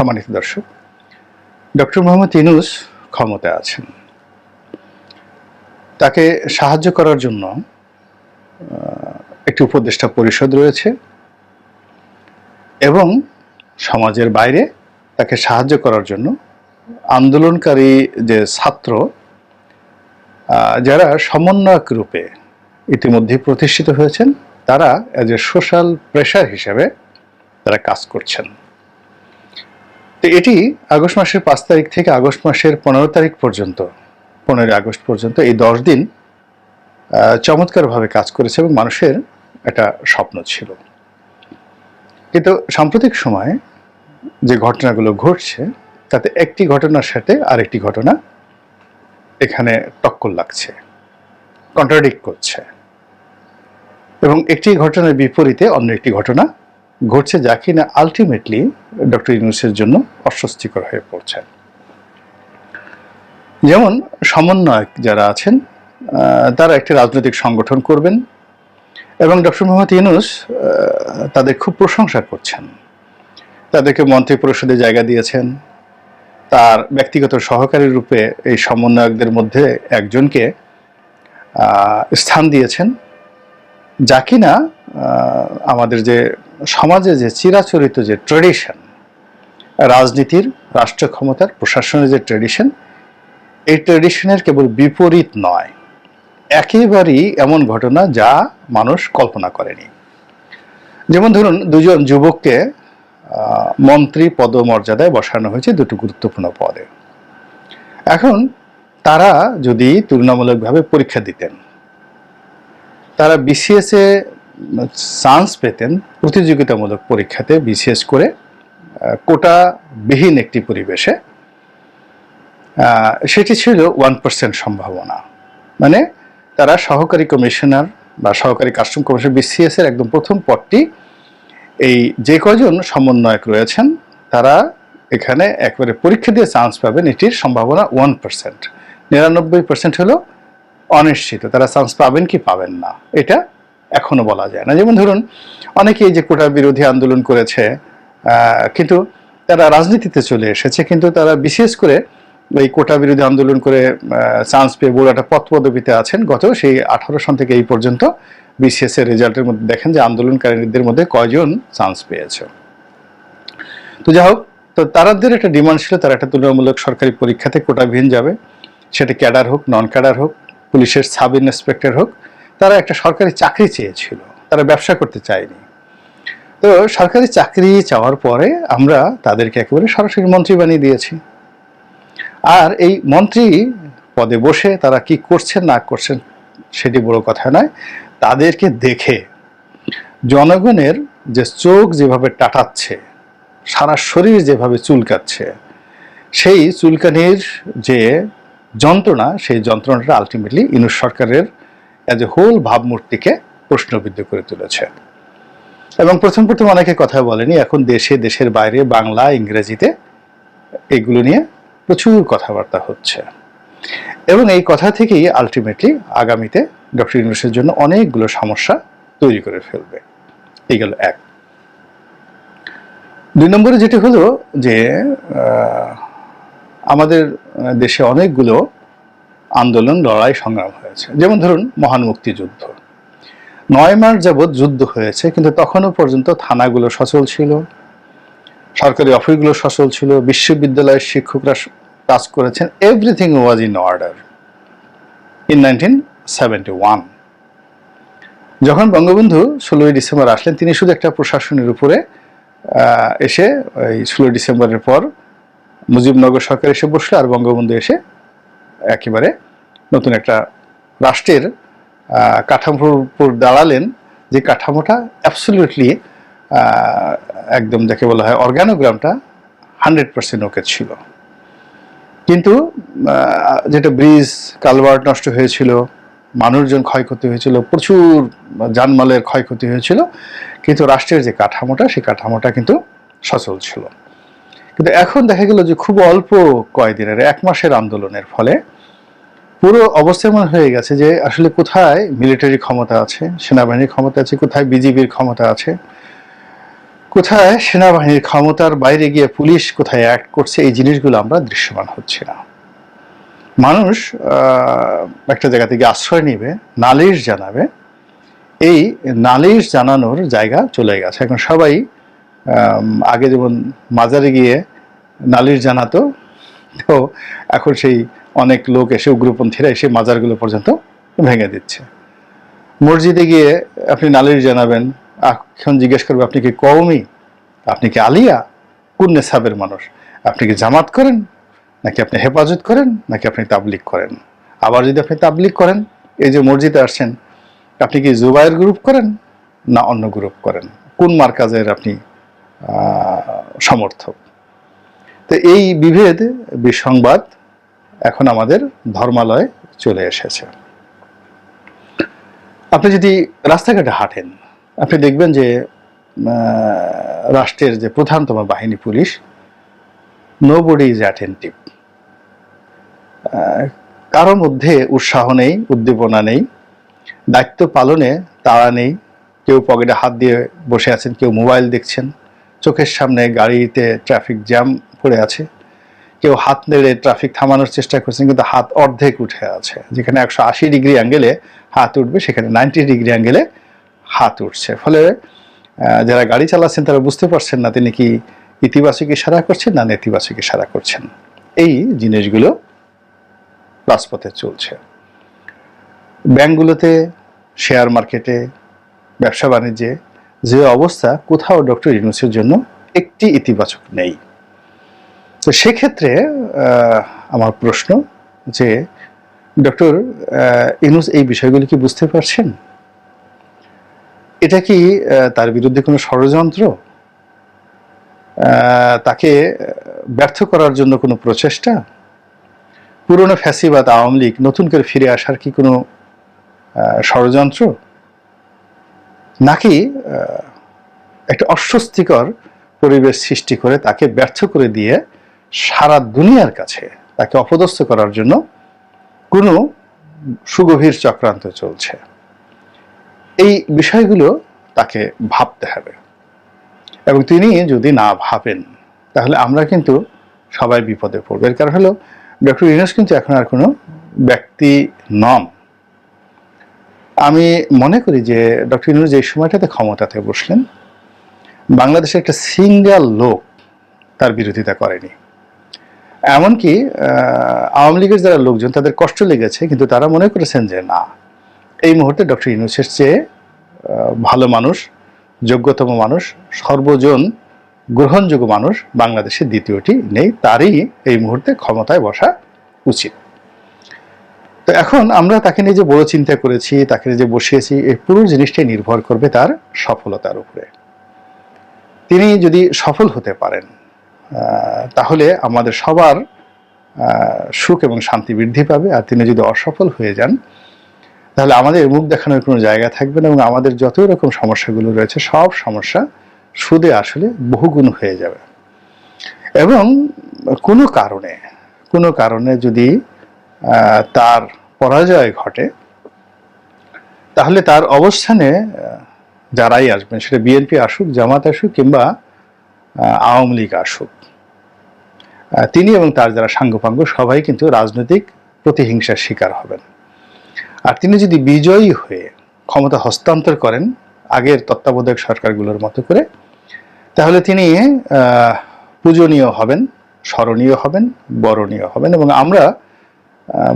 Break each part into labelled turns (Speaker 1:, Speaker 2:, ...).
Speaker 1: সম্মানিত দর্শক, ডক্টর মোহাম্মদ ইনুস ক্ষমতায় আছেন। তাকে সাহায্য করার জন্য একটি উপদেষ্টা পরিষদ রয়েছে এবং সমাজের বাইরে তাকে সাহায্য করার জন্য আন্দোলনকারী যে ছাত্র যারা সমন্বয়ক রূপে ইতিমধ্যে প্রতিষ্ঠিত হয়েছেন, তারা এজ এ সোশ্যাল প্রেশার হিসেবে তারা কাজ করছেন। তো এটি আগস্ট মাসের পাঁচ তারিখ থেকে আগস্ট মাসের পনেরো তারিখ পর্যন্ত, পনেরোই আগস্ট পর্যন্ত এই দশ দিন চমৎকারভাবে কাজ করেছে এবং মানুষের একটা স্বপ্ন ছিল। কিন্তু সাম্প্রতিক সময়ে যে ঘটনাগুলো ঘটছে, তাতে একটি ঘটনার সাথে আরেকটি ঘটনা এখানে টক্কর লাগছে কন্ট্রাডিক্ট করছে। এবং একটি ঘটনার বিপরীতে অন্য একটি ঘটনা ঘটছে যা কিনা আলটিমেটলি ডক্টর ইউনুসের জন্য অস্বস্তিকর হয়ে পড়ছে যেমন সমন্বয়ক যারা আছেন তারা একটি রাজনৈতিক সংগঠন করবেন এবং ডক্টর মোহাম্মদ ইউনুস তাদের খুব প্রশংসা করছেন। তাদেরকে মন্ত্রী পরিষদে জায়গা দিয়েছেন। তার ব্যক্তিগত সহকারী রূপে এই সমন্বয়কদের মধ্যে একজনকে স্থান দিয়েছেন। যা কিনা আমাদের যে সমাজে যে চিরাচরিত যে ট্রেডিশন রাজনীতির রাষ্ট্র ক্ষমতার প্রশাসনের যে ট্রেডিশন এই ট্রেডিশনের কেবল বিপরীত নয়। একেবারেই এমন ঘটনা যা মানুষ কল্পনা করেনি। যেমন ধরুন, দুজন যুবককে মন্ত্রী পদমর্যাদায় বসানো হয়েছে দুটো গুরুত্বপূর্ণ পদে। এখন তারা যদি তুলনামূলকভাবে পরীক্ষা দিতেন, তারা বিসিএস চান্স পেতেন প্রতিযোগিতামূলক পরীক্ষাতে বিশেষ করে আহ, কোটাবিহীন একটি পরিবেশে। সেটি ছিল ওয়ান পার্সেন্ট সম্ভাবনা। মানে তারা সহকারী কমিশনার বা সহকারী কাস্টম কমিশনার বিসিএস এর একদম প্রথম পদটি এই যে কজন সমন্বয়ক রয়েছেন তারা এখানে একবারে পরীক্ষা দিয়ে চান্স পাবেন এটির সম্ভাবনা ওয়ান পার্সেন্ট। নিরানব্বই পার্সেন্ট হলো অনিশ্চিত তারা চান্স পাবেন কি পাবেন না। এটা এখনও বলা যায় না। যেমন ধরুন অনেকে এই যে কোটা বিরোধী আন্দোলন করেছে কিন্তু তারা রাজনীতিতে চলে এসেছে, কিন্তু তারা বিশেষ করে এই কোটা বিরোধী আন্দোলন করে চান্স পেয়ে বড় একটা পথ পদবিতে আছেন। গত সেই আঠারো সন থেকে এই পর্যন্ত বিসিএস এর রেজাল্টের মধ্যে দেখেন যে আন্দোলনকারীদের মধ্যে কয়জন চান্স পেয়েছে। তো যাই হোক, তো তারাদের একটা ডিমান্ড ছিল, তারা একটা তুলনামূলক সরকারি পরীক্ষাতে কোটাবিহীন যাবে। সেটা ক্যাডার হোক নন ক্যাডার হোক, পুলিশের সাব ইন্সপেক্টর হোক তারা একটা সরকারি চাকরি চেয়েছিল, তারা ব্যবসা করতে চায়নি। তো সরকারি চাকরি চাওয়ার পরে আমরা তাদেরকে একেবারে সরাসরি মন্ত্রী বানিয়ে দিয়েছি। আর এই মন্ত্রী পদে বসে তারা কি করছেন, না করছেন সেটি বড় কথা নয়। তাদেরকে দেখে জনগণের যে চোখ যেভাবে টাটাচ্ছে, সারা শরীর যেভাবে চুলকাচ্ছে, সেই চুলকানির যে যন্ত্রণা, সেই যন্ত্রণাটা আলটিমেটলি ইনুস সরকারের এ হোল ভাবমূর্তিকে প্রশ্নবিদ্ধ করে তুলেছে। এবং প্রথম প্রথম অনেকে কথা বলেনি, এখন দেশে, দেশের বাইরে, বাংলা, ইংরেজিতে এগুলো নিয়ে প্রচুর কথাবার্তা হচ্ছে। এবং এই কথা থেকেই আলটিমেটলি আগামীতে ডক্টর ইউনুসের জন্য অনেকগুলো সমস্যা তৈরি করে ফেলবে। এই গেল এক। দুই নম্বরে যেটি হলো যে আমাদের দেশে অনেকগুলো আন্দোলন, লড়াই, সংগ্রাম হয়েছে। যেমন ধরুন, মহান মুক্তিযুদ্ধ। নয় মাস যাবৎ যুদ্ধ হয়েছে, কিন্তু তখনও পর্যন্ত থানাগুলো সচল ছিল। সরকারি অফিসগুলো সচল ছিল, বিশ্ববিদ্যালয়ের শিক্ষকরা কাজ করেছেন everything was in order in nineteen seventy one যখন বঙ্গবন্ধু ষোলোই ডিসেম্বর আসলেন, তিনি শুধু একটা প্রশাসনের উপরে এসে ওই ষোলোই ডিসেম্বরের পর মুজিবনগর সরকার এসে বসল, আর বঙ্গবন্ধু এসে একেবারে নতুন একটা রাষ্ট্রের কাঠামোর উপর দাঁড়ালেন যে কাঠামোটা অ্যাবসলিউটলি একদম যাকে বলা হয় অর্গানোগ্রামটা হান্ড্রেড পার্সেন্ট ওকে ছিল। কিন্তু যেটা ব্রিজ, কালভার্ট নষ্ট হয়েছিল, মানুষজন ক্ষয়ক্ষতি হয়েছিল, প্রচুর জানমালের ক্ষয়ক্ষতি হয়েছিল, কিন্তু রাষ্ট্রের যে কাঠামোটা, সেই কাঠামোটা কিন্তু সচল ছিল। কিন্তু এখন দেখা গেল যে খুব অল্প কয়দিনের, এক মাসের আন্দোলনের ফলে পুরো অবস্থা এমন হয়ে গেছে যে আসলে কোথায় মিলিটারি ক্ষমতা আছে, সেনাবাহিনীর ক্ষমতা আছে, কোথায় বিজিবির ক্ষমতা আছে, কোথায় সেনাবাহিনীর ক্ষমতার বাইরে গিয়ে পুলিশ কোথায় অ্যাক্ট করছে, এই জিনিসগুলো আমরা দৃশ্যমান হচ্ছে না। মানুষ একটা জায়গা থেকে আশ্রয় নেবে, নালিশ জানাবে, এই নালিশ জানানোর জায়গা চলে গেছে। এখন সবাই আগে যেমন মাজারে গিয়ে নালিশ জানাতো, তো এখন সেই অনেক লোক এসে উগ্রপন্থীরা এসে মাজারগুলো পর্যন্ত ভেঙে দিচ্ছে। মসজিদে গিয়ে আপনি নালিশ জানাবেন, এখন জিজ্ঞেস করবে, আপনি কি কওমি? আপনি কি আলিয়া? কোন নেশাবের মানুষ? আপনি কি জামাত করেন? নাকি আপনি হেফাজত করেন? নাকি আপনি তাবলিক করেন? আবার যদি আপনি তাবলিক করেন, এই যে মসজিদে আসছেন, আপনি কি জুবাইর গ্রুপ করেন, না অন্য গ্রুপ করেন? কোন মার্কাজের আপনি সমর্থক। তো এই বিভেদ, বিসংবাদ এখন আমাদের ধর্মালয়ে চলে এসেছে। আপনি যদি রাস্তাঘাটে হাঁটেন, আপনি দেখবেন যে রাষ্ট্রের যে প্রধানতম বাহিনী police nobody is attentive কারোর মধ্যে উৎসাহ নেই, উদ্দীপনা নেই, দায়িত্ব পালনে তাড়া নেই। কেউ পকেটে হাত দিয়ে বসে আছেন, কেউ মোবাইল দেখছেন। চোখের সামনে গাড়িতে ট্রাফিক জ্যাম পড়ে আছে। কেউ হাত নেড়ে ট্রাফিক থামানোর চেষ্টা করছেন, কিন্তু হাত অর্ধেক উঠে আছে। যেখানে একশো আশি ডিগ্রি অ্যাঙ্গেলে হাত উঠবে, সেখানে নাইনটি ডিগ্রি অ্যাঙ্গেলে হাত উঠছে। ফলে যারা গাড়ি চালাচ্ছেন, তারা বুঝতে পারছেন না তিনি কি ইতিবাচক ইশারা করছেন না নেতিবাচক ইশারা করছেন। এই জিনিসগুলো রাজপথে চলছে। ব্যাংকগুলোতে শেয়ার মার্কেটে ব্যবসা বাণিজ্যে যে অবস্থা কোথাও ডক্টর ইউনুসের জন্য একটি ইতিবাচক নেই। তো সেক্ষেত্রে আমার প্রশ্ন যে ডক্টর ইনুস এই বিষয়গুলি কি বুঝতে পারছেন? এটা কি তার বিরুদ্ধে কোনো ষড়যন্ত্র? তাকে ব্যর্থ করার জন্য কোনো প্রচেষ্টা? পুরনো ফ্যাসিবাদ আওয়ামী লীগ নতুন করে ফিরে আসার কি কোনো ষড়যন্ত্র? নাকি একটা অস্বস্তিকর পরিবেশ সৃষ্টি করে তাকে ব্যর্থ করে দিয়ে সারা দুনিয়ার কাছে তাকে অপদস্থ করার জন্য কোনো সুগভীর চক্রান্ত চলছে? এই বিষয়গুলো তাকে ভাবতে হবে। এবং তিনি যদি না ভাবেন, তাহলে আমরা কিন্তু সবাই বিপদে পড়ব। এর কারণ হলো, ডক্টর ইউনুস কিন্তু এখন আর কোনো ব্যক্তি নন। আমি মনে করি যে ডক্টর ইউনুস যে সময়টাতে ক্ষমতাতে বসলেন, বাংলাদেশে একটা সিঙ্গেল লোক তার বিরোধিতা করেনি। এমনকি আওয়ামী লীগের যারা লোকজন, তাদের কষ্ট লেগেছে, কিন্তু তারা মনে করেছেন যে না, এই মুহূর্তে ডক্টর ইউনুসের চেয়ে ভালো মানুষ, যোগ্যতম মানুষ, সর্বজন গ্রহণযোগ্য মানুষ বাংলাদেশের দ্বিতীয়টি নেই, তারই এই মুহূর্তে ক্ষমতায় বসা উচিত। তো এখন আমরা তাকে নিয়ে যে বড় চিন্তা করেছি, তাকে নিয়ে যে বসিয়েছি, এই পুরো জিনিসটাই নির্ভর করবে তার সফলতার উপরে। তিনি যদি সফল হতে পারেন তাহলে আমাদের সবার সুখ এবং শান্তি বৃদ্ধি পাবে। আর তিনি যদি অসফল হয়ে যান, তাহলে আমাদের মুখ দেখানোর কোনো জায়গা থাকবে না এবং আমাদের যত রকম সমস্যাগুলো রয়েছে, সব সমস্যা সুদে আসলে বহুগুণ হয়ে যাবে। এবং কোনো কারণে কোনো কারণে যদি তার পরাজয় ঘটে, তাহলে তার অবস্থানে যারাই আসবেন, সেটা বিএনপি আসুক, জামাত আসুক, কিংবা আওয়ামী লীগ আসুক তিনি এবং তার যারা সাঙ্গপাঙ্গ, সবাই কিন্তু রাজনৈতিক প্রতিহিংসার শিকার হবেন। আর তিনি যদি বিজয়ী হয়ে ক্ষমতা হস্তান্তর করেন, আগের তত্ত্বাবধায়ক সরকারগুলোর মতো করে, তাহলে তিনি পূজনীয় হবেন, স্মরণীয় হবেন, বরণীয় হবেন, এবং আমরা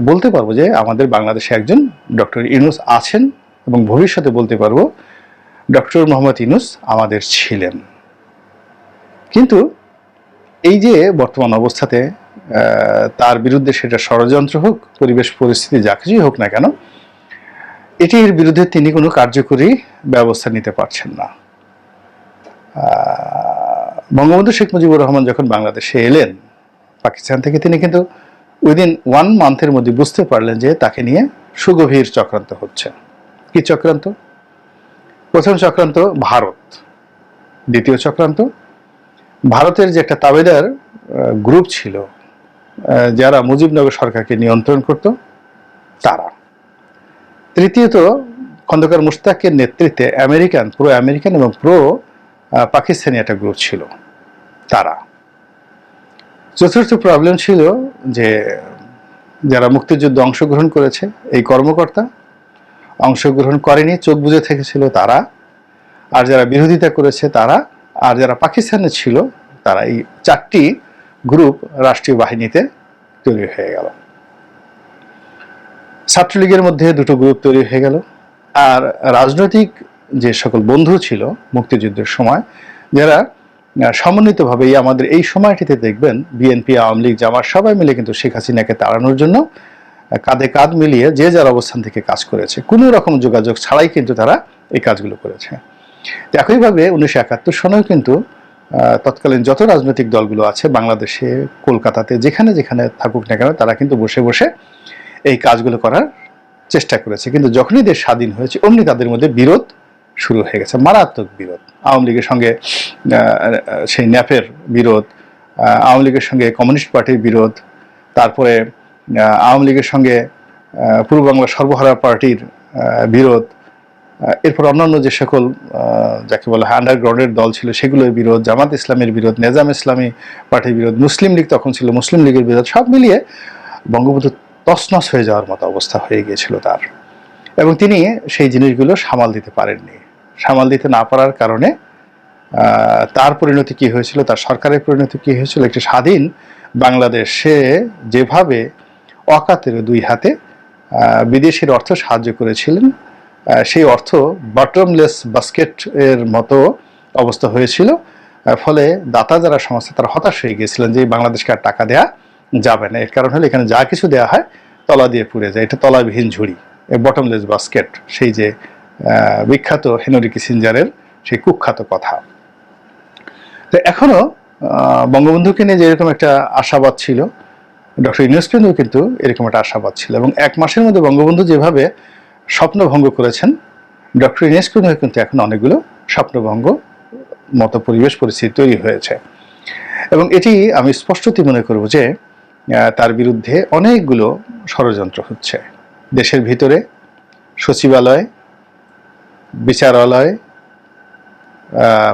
Speaker 1: বলতে পারব যে আমাদের বাংলাদেশে একজন ডক্টর ইনুস আছেন এবং ভবিষ্যতে বলতে পারব ডক্টর মোহাম্মদ ইনুস আমাদের ছিলেন। কিন্তু এই যে বর্তমান অবস্থাতে তার বিরুদ্ধে সেটা ষড়যন্ত্র হোক, পরিবেশ পরিস্থিতি যা কিছুই হোক না কেন, এটির বিরুদ্ধে তিনি কোনো কার্যকরী ব্যবস্থা নিতে পারছেন না। বঙ্গবন্ধু শেখ মুজিবুর রহমান যখন বাংলাদেশে এলেন, পাকিস্তান থেকে তিনি কিন্তু উইদিন ওয়ান মান্থের মধ্যে বুঝতে পারলেন যে তাকে নিয়ে সুগভীর চক্রান্ত হচ্ছে। কি চক্রান্ত? প্রথম চক্রান্ত ভারত। দ্বিতীয় চক্রান্ত ভারতের যে একটা তাবেদার গ্রুপ ছিল যারা মুজিবনগর সরকারকে নিয়ন্ত্রণ করত, তারা। তৃতীয়ত, খন্দকার মুশতাকের নেতৃত্বে আমেরিকান, প্রো আমেরিকান এবং প্রো পাকিস্তানি একটা গ্রুপ ছিল, তারা। চতুর্থ প্রবলেম ছিল যে যারা মুক্তিযুদ্ধে অংশগ্রহণ করেছে, এই কর্মকর্তা অংশগ্রহণ করেনি, চোখ বুঝে থেকেছিল তারা। আর যারা বিরোধিতা করেছে তারা, আর যারা পাকিস্তানে ছিল, তারা এই চারটি গ্রুপ রাষ্ট্রীয় বাহিনীতে তৈরি হয়ে গেল। ছাত্রলীগের মধ্যে দুটো গ্রুপ তৈরি হয়ে গেল। আর রাজনৈতিক যে সকল বন্ধু ছিল মুক্তিযুদ্ধের সময়, যারা আহ, সমন্বিতভাবে আমাদের এই সময়টিতে দেখবেন বিএনপি আওয়ামী লীগ জামাত সবাই মিলে কিন্তু শেখ হাসিনাকে তাড়ানোর জন্য কাঁধে কাঁধ মিলিয়ে যে যার অবস্থান থেকে কাজ করেছে কোনো রকম যোগাযোগ ছাড়াই কিন্তু তারা এই কাজগুলো করেছে। একইভাবে উনিশশো একাত্তর সনেও কিন্তু তৎকালীন যত রাজনৈতিক দলগুলো আছে বাংলাদেশে কলকাতাতে যেখানে যেখানে থাকুক না কেন তারা কিন্তু বসে বসে এই কাজগুলো করার চেষ্টা করেছে। কিন্তু যখনই দেশ স্বাধীন হয়েছে অমনি তাদের মধ্যে বিরোধ শুরু হয়ে গেছে। মারাত্মক বিরোধ। আওয়ামী লীগের সঙ্গে সেই ন্যাপের বিরোধ আওয়ামী লীগের সঙ্গে কমিউনিস্ট পার্টির বিরোধ, তারপরে আওয়ামী লীগের সঙ্গে পূর্ব বাংলা সর্বহারা পার্টির বিরোধ এরপর অন্যান্য যে সকল যাকে বলা হয় আন্ডারগ্রাউন্ডের দল ছিল, সেগুলোর বিরোধ, জামাত ইসলামের বিরোধ, নেজাম ইসলামী পার্টির বিরোধ, মুসলিম লীগ তখন ছিল মুসলিম লীগের বিরোধ, সব মিলিয়ে বঙ্গবন্ধু তসনস হয়ে যাওয়ার মতো অবস্থা হয়ে গিয়েছিল তার। এবং তিনি সেই জিনিসগুলো সামাল দিতে পারেননি। সামাল দিতে না পারার কারণে তার পরিণতি কি হয়েছিল, তার সরকারের পরিণতি কি হয়েছিল, একটি স্বাধীন বাংলাদেশে যেভাবে অকাতের দুই হাতে বিদেশের অর্থ সাহায্য করেছিলেন সেই অর্থ বটমলেস বাস্কেট এর মতো অবস্থা হয়েছিল ফলে দাতা যারা সংস্থা তারা হতাশ হয়ে গিয়েছিলেন যে বাংলাদেশকে আর টাকা দেয়া যাবে না। এর কারণ হলো এখানে যা কিছু দেওয়া হয়, তলা দিয়ে পুড়ে যায়। এটা তলাবিহীন ঝুড়ি বটমলেস বাস্কেট, সেই যে বিখ্যাত হেনরি কিসিঞ্জারের সেই কুখ্যাত কথা। তো এখনও বঙ্গবন্ধুকে নিয়ে যে এরকম একটা আশাবাদ ছিল, ডক্টর ইউনেস্কো কিন্তু এরকম একটা আশাবাদ ছিল এবং এক মাসের মধ্যে বঙ্গবন্ধু যেভাবে স্বপ্নভঙ্গ করেছেন, ডক্টর ইউনেস্কো কিন্তু এখন অনেকগুলো স্বপ্নভঙ্গ মতো পরিবেশ পরিস্থিতি তৈরি হয়েছে। এবং এটি আমি স্পষ্টতই মনে করব যে তার বিরুদ্ধে অনেকগুলো ষড়যন্ত্র হচ্ছে। দেশের ভিতরে সচিবালয় বিচারালয়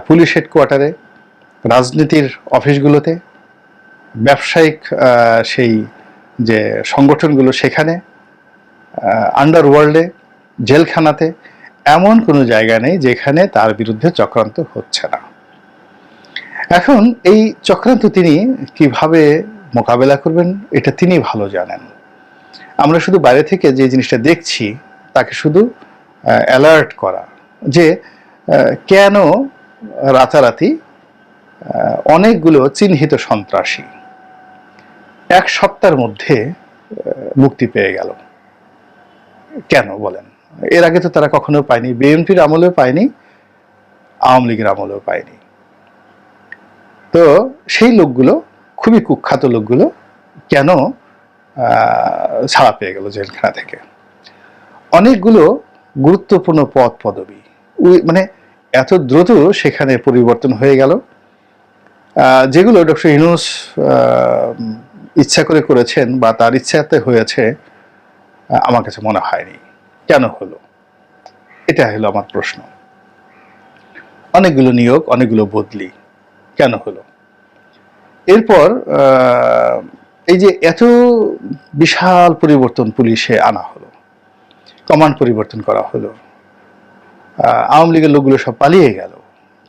Speaker 1: পুলিশ হেডকোয়ার্টারে, রাজনীতির অফিসগুলোতে, ব্যবসায়িক সেই যে সংগঠনগুলো সেখানে আন্ডারওয়ার্ল্ডে জেলখানাতে, এমন কোনো জায়গা নেই যেখানে তার বিরুদ্ধে চক্রান্ত হচ্ছে না। এখন এই চক্রান্ত তিনি কীভাবে মোকাবেলা করবেন, এটা তিনি ভালো জানেন। আমরা শুধু বাইরে থেকে যে জিনিসটা দেখছি, তাকে শুধু অ্যালার্ট করা যে কেন রাতারাতি অনেকগুলো চিহ্নিত সন্ত্রাসী এক সপ্তাহের মধ্যে মুক্তি পেয়ে গেল। কেন বলেন? এর আগে তো তারা কখনো পায়নি, বিএনপির আমলেও পায়নি, আওয়ামী লীগের আমলেও পায়নি। তো সেই লোকগুলো, খুবই কুখ্যাত লোকগুলো কেন ছাড়া পেয়ে গেল জেলখানা থেকে? অনেকগুলো গুরুত্বপূর্ণ পদ পদবি। মানে এত দ্রুত সেখানে পরিবর্তন হয়ে গেল যেগুলো ডক্টর ইউনুস ইচ্ছা করে করেছেন বা তার ইচ্ছাতে হয়েছে আমার কাছে মনে হয়নি। কেন হলো? এটা হলো আমার প্রশ্ন। অনেকগুলো নিয়োগ, অনেকগুলো বদলি, কেন হলো? এরপর এই যে এত বিশাল পরিবর্তন পুলিশে আনা হলো কমান্ড পরিবর্তন করা হলো। আওয়ামী লীগের লোকগুলো সব পালিয়ে গেল।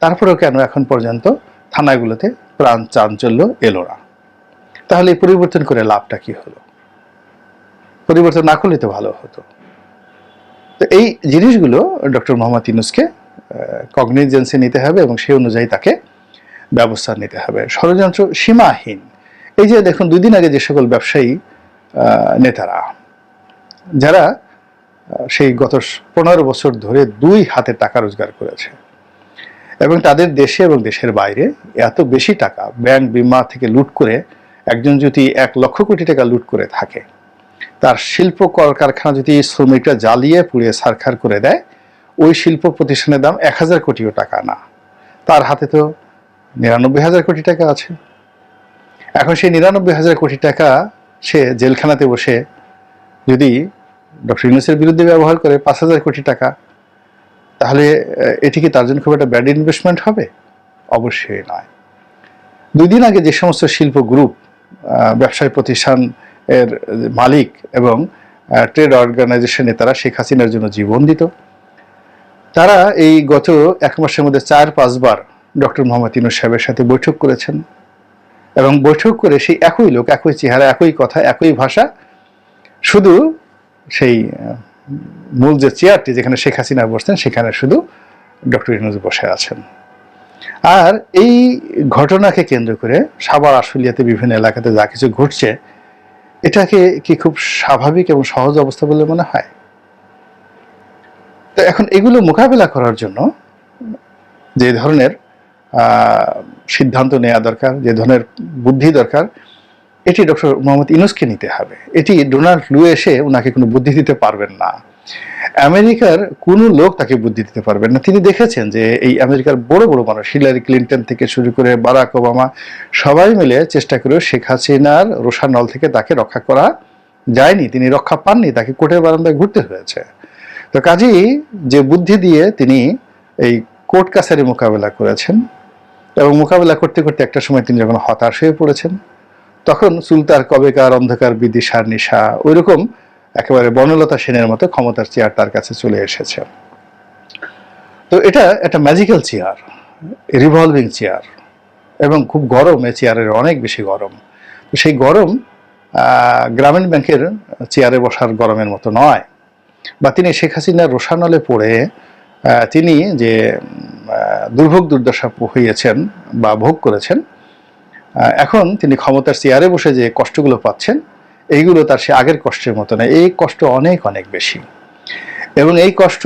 Speaker 1: তারপরেও কেন এখন পর্যন্ত থানাগুলোতে প্রাণ চাঞ্চল্য এলো না? তাহলে পরিবর্তন করে লাভটা কি হলো? পরিবর্তন না করলে তো ভালো হতো। তো এই জিনিসগুলো ডক্টর মোহাম্মদ ইনুসকে কগনিজেন্সে নিতে হবে এবং সেই অনুযায়ী তাকে ব্যবস্থা নিতে হবে। ষড়যন্ত্র সীমাহীন। এই যে দেখুন, দুই দিন আগে যে সকল ব্যবসায়ী নেতারা, যারা সেই গত পনেরো বছর ধরে দুই হাতে টাকা রোজগার করেছে। এবং তাদের দেশে এবং দেশের বাইরে এত বেশি টাকা ব্যাংক বিমা থেকে লুট করে একজন যদি এক লক্ষ কোটি টাকা লুট করে থাকে, তার শিল্প কলকারখানা যদি শ্রমিকরা জ্বালিয়ে পুড়িয়ে সারখার করে দেয়, ওই শিল্প প্রতিষ্ঠানের দাম এক হাজার কোটিও টাকা না। তার হাতে তো নিরানব্বই হাজার কোটি টাকা আছে। এখন সেই নিরানব্বই হাজার কোটি টাকা সে জেলখানাতে বসে যদি ডক্টর ইউনুসের বিরুদ্ধে ব্যবহার করে পাঁচ হাজার কোটি টাকা, তাহলে এটি কি তার জন্য খুব একটা ব্যাড ইনভেস্টমেন্ট হবে? অবশ্যই নয়। দুই দিন আগে যে সমস্ত শিল্প গ্রুপ ব্যবসায়ী প্রতিষ্ঠান এর মালিক এবং ট্রেড অর্গানাইজেশনে তারা শেখ হাসিনার জন্য জীবন দিত। তারা এই গত এক মাসের মধ্যে চার পাঁচবার ডক্টর মোহাম্মদ ইনুস সাহেবের সাথে বৈঠক করেছেন এবং বৈঠক করে সেই একই লোক, একই চেহারা, একই কথা, একই ভাষা, শুধু সেই মূল যে চেয়ারটি যেখানে শেখ হাসিনা বসতেন, সেখানে শুধু ডক্টর ইনুস বসে আছেন। আর এই ঘটনাকে কেন্দ্র করে সাবার আশুলিয়াতে বিভিন্ন এলাকাতে যা কিছু ঘটছে, এটাকে কি খুব স্বাভাবিক এবং সহজ অবস্থা বলে মনে হয়? তো এখন এগুলো মোকাবেলা করার জন্য যে ধরনের সিদ্ধান্ত নেওয়া দরকার, যে ধরনের বুদ্ধি দরকার এটি ডক্টর মোহাম্মদ ইনুসকে নিতে হবে। এটি ডোনাল্ড লু এসে ওনাকে কোনো বুদ্ধি দিতে পারবেন না। আমেরিকার কোনো লোক তাকে বুদ্ধি দিতে পারবেন না। তিনি দেখেছেন যে এই আমেরিকার বড় বড় মানুষ, হিলারি ক্লিন্টন থেকে শুরু করে বারাক ওবামা, সবাই মিলে চেষ্টা করে শেখ হাসিনার রোষানল থেকে তাকে রক্ষা করা যায়নি। তিনি রক্ষা পাননি, তাকে কোর্টের বারান্দায় ঘুরতে হয়েছে। তো কাজেই যে বুদ্ধি দিয়ে তিনি এই কোর্ট কাছারি মোকাবেলা করেছেন এবং মোকাবেলা করতে করতে একটা সময় তিনি যখন হতাশ হয়ে পড়েছেন তখন সুলতার কবেকার অন্ধকার, বিদিশার নিশা, ওইরকম একেবারে বনলতা সেনের মতো ক্ষমতার চেয়ার তার কাছে চলে এসেছে। তো এটা একটা ম্যাজিক্যাল চেয়ার রিভলভিং চেয়ার, এবং খুব গরম এই চেয়ারের অনেক বেশি গরম। তো সেই গরম গ্রামীণ ব্যাংকের চেয়ারে বসার গরমের মতো নয়। বা তিনি শেখ হাসিনার রোশানলে পড়ে তিনি যে দুর্ভোগ দুর্দশা হইয়েছেন বা ভোগ করেছেন এখন তিনি ক্ষমতার চেয়ারে বসে যে কষ্টগুলো পাচ্ছেন, এইগুলো তার সে আগের কষ্টের মতো নয়। এই কষ্ট অনেক অনেক বেশি। এবং এই কষ্ট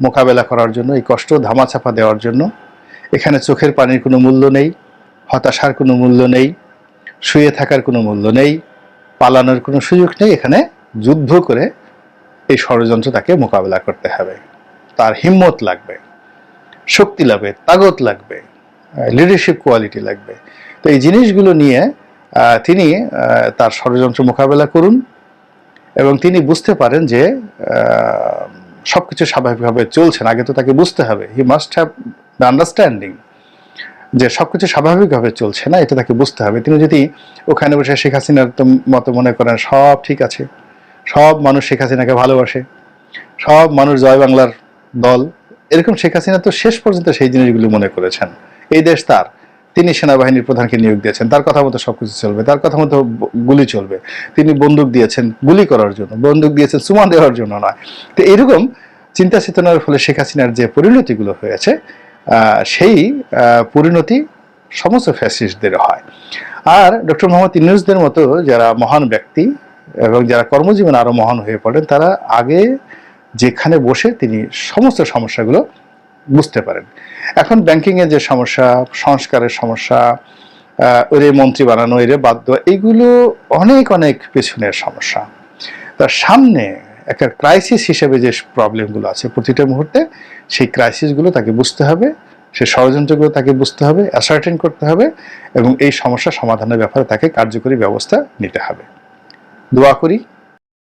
Speaker 1: মোকাবেলা করার জন্য, এই কষ্ট ধামাচাপা দেওয়ার জন্য এখানে চোখের পানির কোনো মূল্য নেই, হতাশার কোনো মূল্য নেই, শুয়ে থাকার কোনো মূল্য নেই, পালানোর কোনো সুযোগ নেই। এখানে যুদ্ধ করে এই ষড়যন্ত্র তাকে মোকাবেলা করতে হবে। তার হিম্মত লাগবে, শক্তি লাগবে, তাগত লাগবে লিডারশিপ কোয়ালিটি লাগবে। তো এই জিনিসগুলো নিয়ে তিনি তার ষড়যন্ত্র মোকাবেলা করুন এবং তিনি বুঝতে পারেন যে সব কিছু স্বাভাবিকভাবে চলছে আগে তো তাকে বুঝতে হবে। He must have the understanding যে সব কিছু স্বাভাবিকভাবে চলছে না, এটা তাকে বুঝতে হবে। তিনি যদি ওখানে বসে শেখ হাসিনার মতো মনে করেন, সব ঠিক আছে। সব মানুষ শেখ হাসিনাকে ভালোবাসে। সব মানুষ জয় বাংলার দল। এরকম শেখ হাসিনা তো শেষ পর্যন্ত সেই জিনিসগুলো মনে করেছেন। এই দেশ তার। তিনি সেনাবাহিনীর প্রধানকে নিয়োগ দিয়েছেন। তার কথা মতো সবকিছু চলবে। তার কথা মতো গুলি চলবে। তিনি বন্দুক দিয়েছেন গুলি করার জন্য। বন্দুক দিয়েছেন সুমা দেওয়ার জন্য নয়। তো এরকম চিন্তা চেতনার ফলে শেখ হাসিনার যে পরিণতিগুলো হয়েছে সেই পরিণতি সমস্ত ফ্যাসিস্টদের হয়। আর ডক্টর মোহাম্মদ ইউনুসদের মতো যারা মহান ব্যক্তি এবং যারা কর্মজীবন আরও মহান হয়ে পড়েন, তারা আগে যেখানে বসে তিনি সমস্ত সমস্যাগুলো বুঝতে পারেন। এখন ব্যাংকিং এর যে সমস্যা, সংস্কারের সমস্যা ওরে মন্ত্রী বানানো এরে বাদ দেওয়া, এগুলো অনেক অনেক পেছনের সমস্যা। তার সামনে একটা ক্রাইসিস হিসেবে যে প্রবলেমগুলো আছে প্রতিটা মুহূর্তে, সেই ক্রাইসিসগুলো তাকে বুঝতে হবে, সে ষড়যন্ত্রগুলো তাকে বুঝতে হবে অ্যাসার্টেন করতে হবে এবং এই সমস্যা সমাধানের ব্যাপারে তাকে কার্যকরী ব্যবস্থা নিতে হবে। দোয়া করি